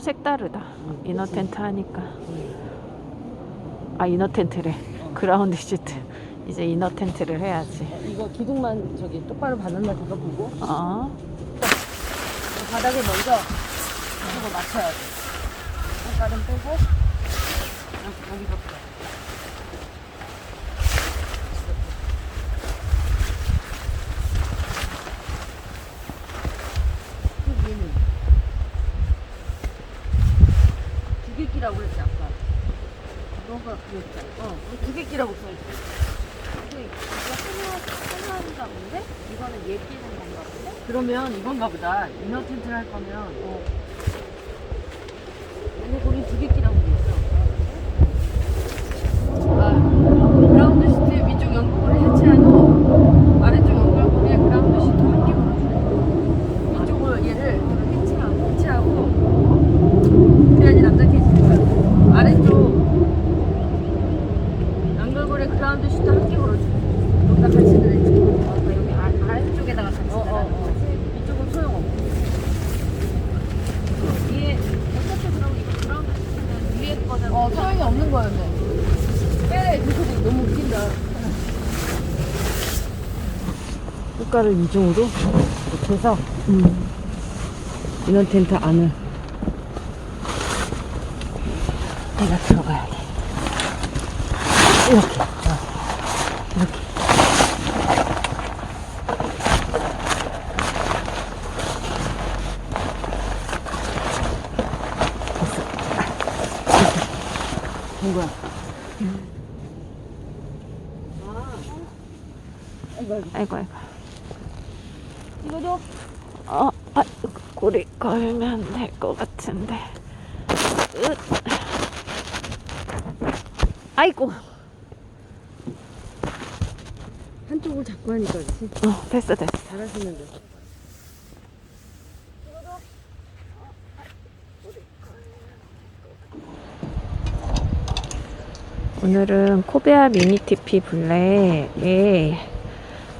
또 색다르다. 이너 텐트 하니까. 아 이너 텐트래. 그라운드 시트. 이제 이너 텐트를 해야지. 이거 기둥만 저기 똑바로 받았나 그거 보고 어? 바닥에 먼저 이거 맞춰야 돼. 색깔은 빼고 여기 여기부터. 그 위에는 두 개 끼라고 그랬지 아까. 너가 그랬잖아. 어, 두 개 끼라고 써있어. 근데 이거 하나 하나인가 본데? 이거는 얘 끼는 건가 본데? 그러면 이건가 보다. 이너 텐트를 할 거면 어. 근데 거기 두개 끼라고 돼 있어. 아, 그라운드 시트 위쪽 연결고리 해체한 후 아래쪽 연결고리에 그라운드 시트 한 개 걸어주래. 이쪽을 얘를 해체하고 해체하고 그래야지 남자끼리 지는 거야. 아래쪽 연결고리에 그라운드 시트 한 개 걸어주래. 여기다 같이 들어있지. 어, 여기 아, 아래쪽에다가 같이 어, 어, 달아는 어. 거지? 이쪽은 소용없고. 위에 어차피 그럼 이거 그라운드 시트는 위에 거는 어, 소용이 없는 거였네. 빼래, 그 소리 너무 웃긴다. 효과를 이중으로 이렇게 해서 음. 인원 텐트 안을 내가 들어가야 돼. 이렇게. 된 거야. 아이고 아이고. 이거죠? 어, 아, 고리 걸면 될 것 같은데. 으. 아이고. 한쪽을 잡고 하니까 그렇지. 어, 됐어 됐어. 잘하시는데. 오늘은 코베아 미니 TP 블랙에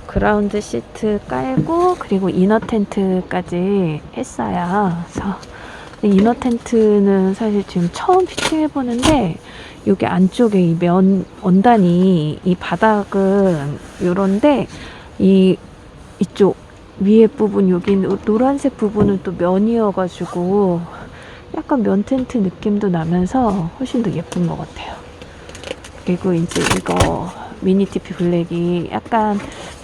그라운드 시트 깔고 그리고 이너 텐트까지 했어요. 그래서 이너 텐트는 사실 지금 처음 피팅해 보는데 여기 안쪽에 이 면 원단이 이 바닥은 요런데 이 이쪽 위에 부분 여기 노- 노란색 부분은 또 면이어 가지고 약간 면 텐트 느낌도 나면서 훨씬 더 예쁜 것 같아요. 그리고 이제 이거 미니 TP 블랙이 약간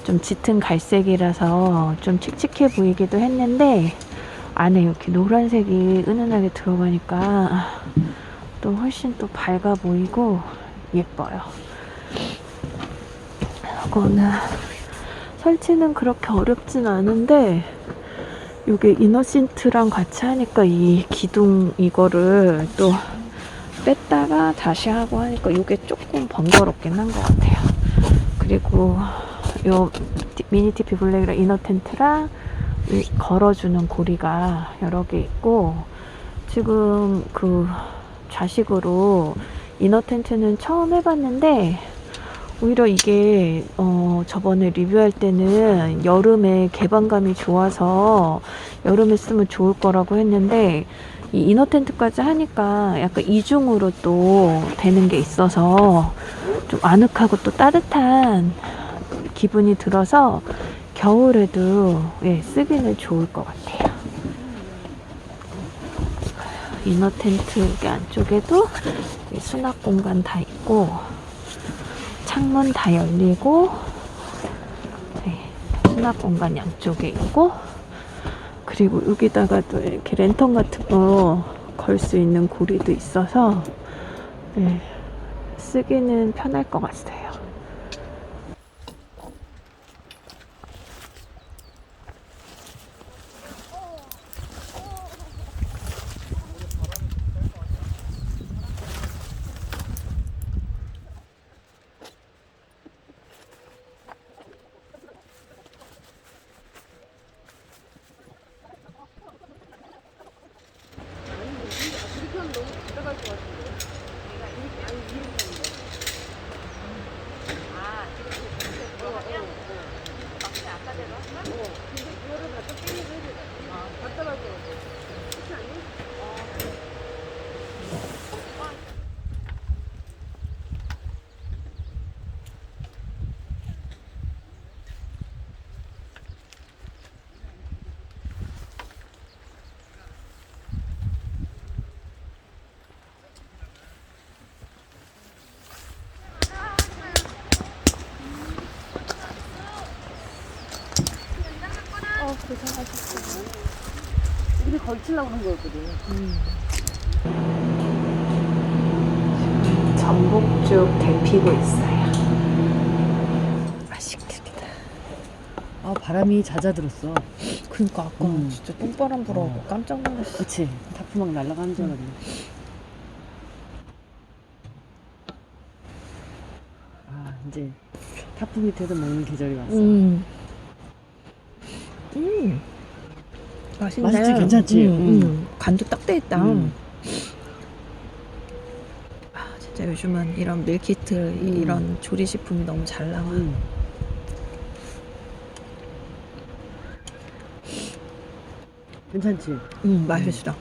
좀 짙은 갈색이라서 좀 칙칙해 보이기도 했는데 안에 이렇게 노란색이 은은하게 들어가니까 또 훨씬 또 밝아 보이고 예뻐요. 이거는 설치는 그렇게 어렵진 않은데 이게 이너신트랑 같이 하니까 이 기둥 이거를 또 뺐다가 다시 하고 하니까 이게 조금 번거롭긴 한 것 같아요. 그리고 요 티- 미니 TP 블랙이랑 이너 텐트랑 이 걸어주는 고리가 여러 개 있고 지금 그 좌식으로 이너 텐트는 처음 해봤는데 오히려 이게 어 저번에 리뷰할 때는 여름에 개방감이 좋아서 여름에 쓰면 좋을 거라고 했는데 이 이너 텐트까지 하니까 약간 이중으로 또 되는 게 있어서 좀 아늑하고 또 따뜻한 기분이 들어서 겨울에도 예, 쓰기는 좋을 것 같아요. 이너 텐트 여기 안쪽에도 이 수납 공간 다 있고 창문 다 열리고 네, 수납 공간 양쪽에 있고 그리고 여기다가 또 이렇게 랜턴 같은 거 걸 수 있는 고리도 있어서 네, 쓰기는 편할 것 같아요. 걸치려고 그런 거였거든. 전복죽 데피고 있어요. 맛있겠다. 아 바람이 잦아들었어. 그니까 아까 음. 진짜 똥바람 불어갖고 어. 깜짝 놀랐어. 그치. 타프 막 날아가는 줄 알았네. 아 이제 타프 밑에서 먹는 계절이 왔어. 음. 음. 맛있네. 맛있지? 괜찮지? 음, 음. 음. 간도 딱 돼 있다. 음. 아, 진짜 요즘은 이런 밀키트, 이런 조리식품이 너무 잘 나와. 음. 괜찮지? 음, 맛있어.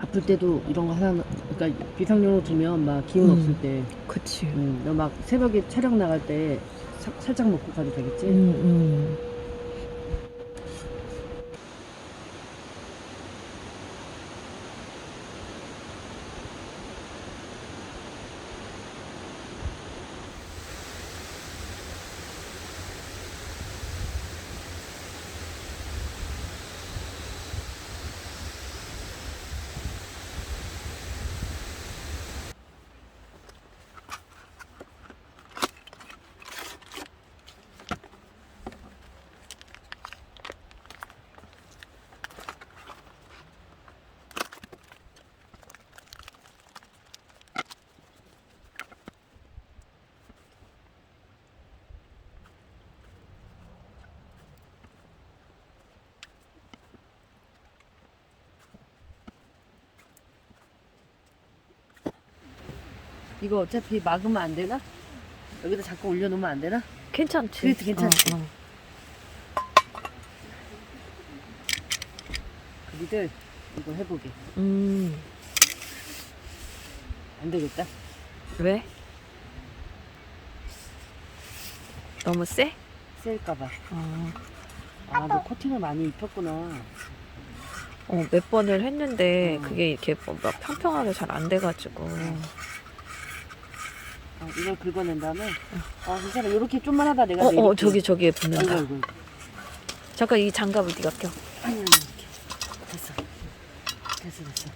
아플 때도 이런 거 하나, 그러니까 비상용으로 두면 막 기운 음. 없을 때, 그치. 음, 너막 새벽에 촬영 나갈 때 사- 살짝 먹고 가도 되겠지? 음, 음. 이거 어차피 막으면 안 되나? 여기다 자꾸 올려놓으면 안 되나? 괜찮지. 그래도 괜찮지. 어, 어. 니들 이거 해보게. 음. 안 되겠다. 왜? 너무 세? 셀까봐. 어. 아, 너 코팅을 많이 입혔구나. 어, 몇 번을 했는데 어. 그게 이렇게 뭐막 평평하게 잘 안 돼가지고. 어, 이걸 긁어낸 다음에. 아, 괜찮아. 요렇게 좀만 하다 내가. 어, 어, 내릴게. 저기, 저기에 붙는다. 아이고. 잠깐 이 장갑을 네가 껴. 아니, 아니, 이렇게. 됐어. 됐어, 됐어. 어?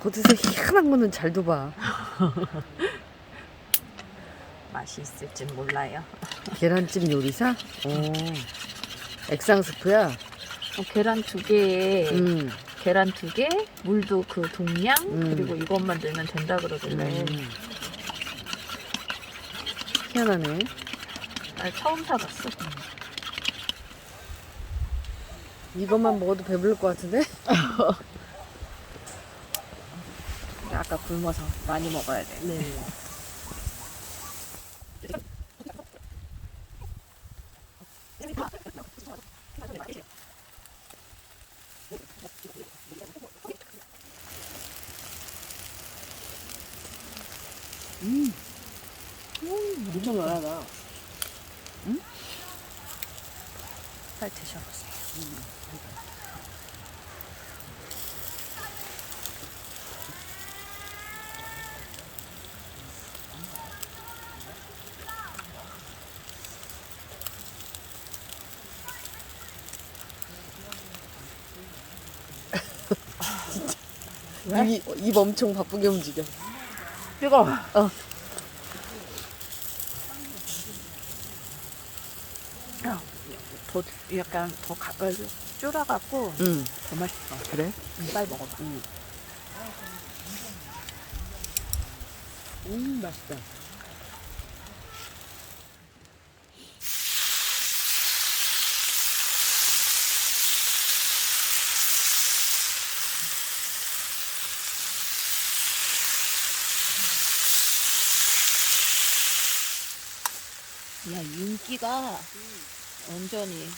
겉에서 희한한 거는 잘 둬봐. 맛이 있을진 몰라요. 계란찜 요리사? 오. 액상 스프야? 어, 계란 두 개에 음. 계란 두 개, 물도 그 동량 음. 그리고 이것만 넣으면 된다 그러길래 음. 희한하네. 나 처음 사봤어. 이것만 먹어도 배부를 것 같은데? 아까 굶어서 많이 먹어야 돼. 네. 음. 음, 엄청. 빨리 드셔보세요. 입, 입 엄청 바쁘게 움직여. 뜨거. 어. 더 약간 더 가까이 줄여갖고 응. 더 맛있어. 그래? 음, 빨리 먹어봐. 응. 음 맛있다. 야 윤기가 완전히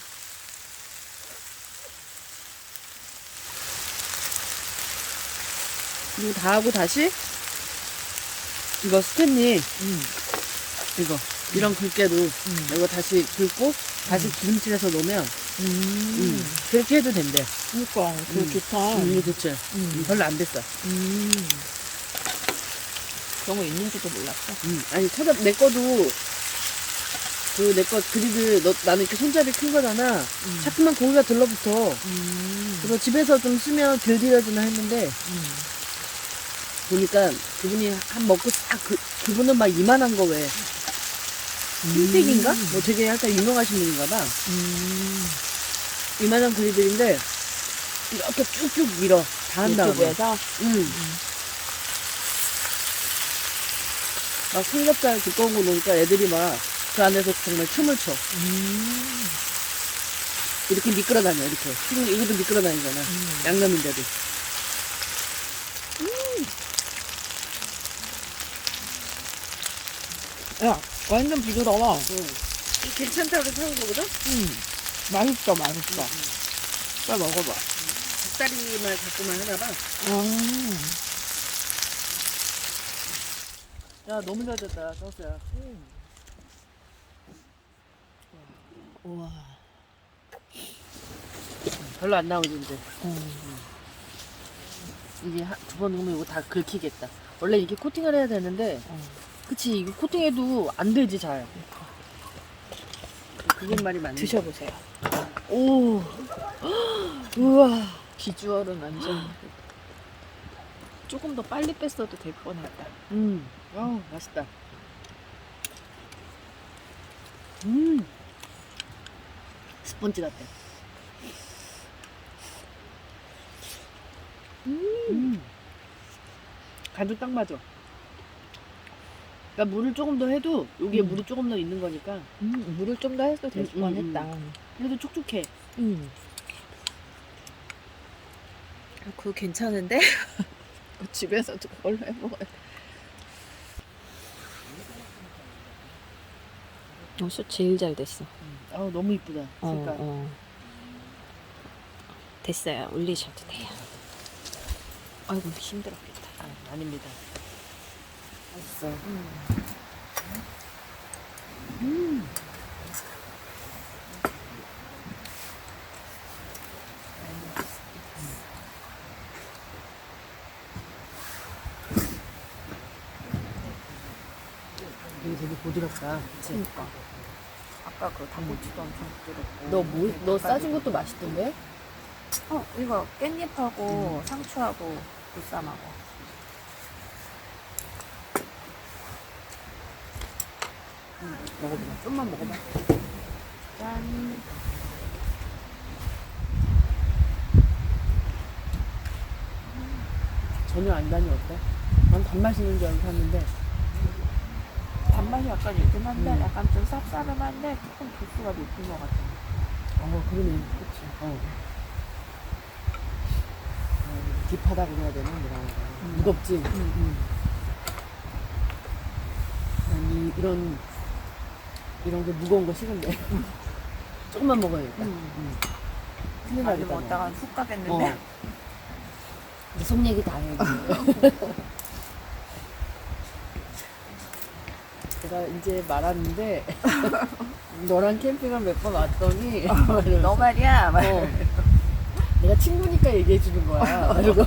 이거 다 하고 다시 이거 스탠리 이거 이런 긁게도 이거 다시 긁고 다시 기름칠해서 넣으면 음. 그렇게 해도 된대. 그러니까 그거 음. 좋다. 음, 이거 좋죠. 음. 음, 별로 안 됐어. 음. 그런 거 있는지도 몰랐어. 음, 아니 찾아 내 거도 그 내 거 그리드 너, 나는 이렇게 손잡이 큰 거잖아. 음. 자꾸만 고기가 들러붙어. 음. 그래서 집에서 좀 쓰면 덜 딜어지나 했는데 음. 보니까 그분이 한 먹고 싹 그, 그분은 막 이만한 거 왜. 흰색인가? 뭐 되게 약간 유명하신 분인가 봐. 음. 이만한 그리들인데 이렇게 쭉쭉 밀어. 다 한 다음에. 유튜브에서 응. 막 삼겹살 두꺼운 거 놓으니까 애들이 막 그 안에서 정말 춤을 춰. 음. 이렇게 미끄러 다녀, 이렇게. 지금 이것도 미끄러 다니잖아. 음. 양념인데도. 야, 완전 부드러워. 응. 괜찮다고 사는 거거든? 음. 맛있어, 맛있어. 빨리 먹어봐. 닭다리만 갖고만 하나 봐. 아. 야, 너무 잘 됐다, 소스야. 우와. 별로 안 나오지, 이제. 음. 이제 두번 넣으면 이거 다 긁히겠다. 원래 이렇게 코팅을 해야 되는데, 어. 그치, 이거 코팅해도 안 되지, 잘. 그게 말이 맞네. 드셔보세요. 오. 우와. 비주얼은 완전. 조금 더 빨리 뺐어도 될 뻔했다. 음. 아우, 맛있다. 음. 스펀지 같아. 음. 간도 딱 맞아. 그러니까 물을 조금 더 해도 여기에 음. 물이 조금 더 있는 거니까 음, 물을 좀 더 해도 될 음, 음, 뻔했다. 그래도 촉촉해. 음. 그거 괜찮은데? 집에서도 그걸로 해 먹어야 돼. 어, 숯 제일 잘 됐어. 아우 너무 이쁘다. 어, 색깔. 어. 됐어요. 올리셔도 돼요. 아이고 힘들었겠다. 아, 아닙니다. 맛있어. 이게 되게 부드럽다. 그치? 그러니까 아까 그 닭꼬치도 엄청 부드럽고. 너 뭐, 너 싸준 것도 맛있던데? 어 이거 깻잎하고 상추하고 보쌈하고. 먹어봐. 좀만 먹어봐. 짠. 전혀 안 다니 어때? 난 단맛 있는 줄 알고 샀는데 단 맛이 약간 있긴 한데 음. 약간 좀 쌉싸름한데 조금 도수가 높은 것 같아. 어 그러네 그치 어. 어, 딥하다고 해야 되나 뭐라 해야 되나 음. 무겁지 음. 난 이, 이런 이런 게 무거운 거 싫은데 조금만 먹어야겠다 음. 큰일 많이 나겠다 먹다가 훅 가겠는데. 어. 이제 속 얘기 다 해야지 제가 이제 말았는데 너랑 캠핑을 몇 번 왔더니 너 말이야. 말. 어. 내가 친구니까 얘기해 주는 거야. 그리고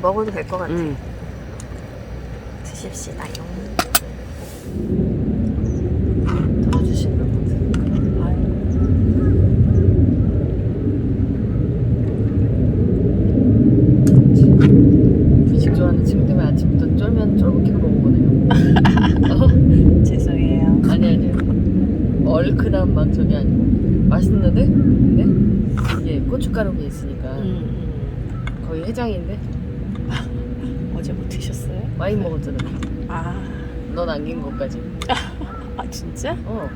먹어도 될 것 같아. 음. 드십시다요. 덜어주시면 분식 좋아하는 친구 때문에 아침부터 쫄면 쫄깃하게 먹어보네요. 죄송해요. 아니 아니 얼큰한 막 저기 아니고 맛있는데 근데 이게 고춧가루가 있으니까 음, 거의 해장인데 음. 뭐 드셨어요? 와인 먹었잖아. 아, 너 남긴 것까지. 아 진짜? 어.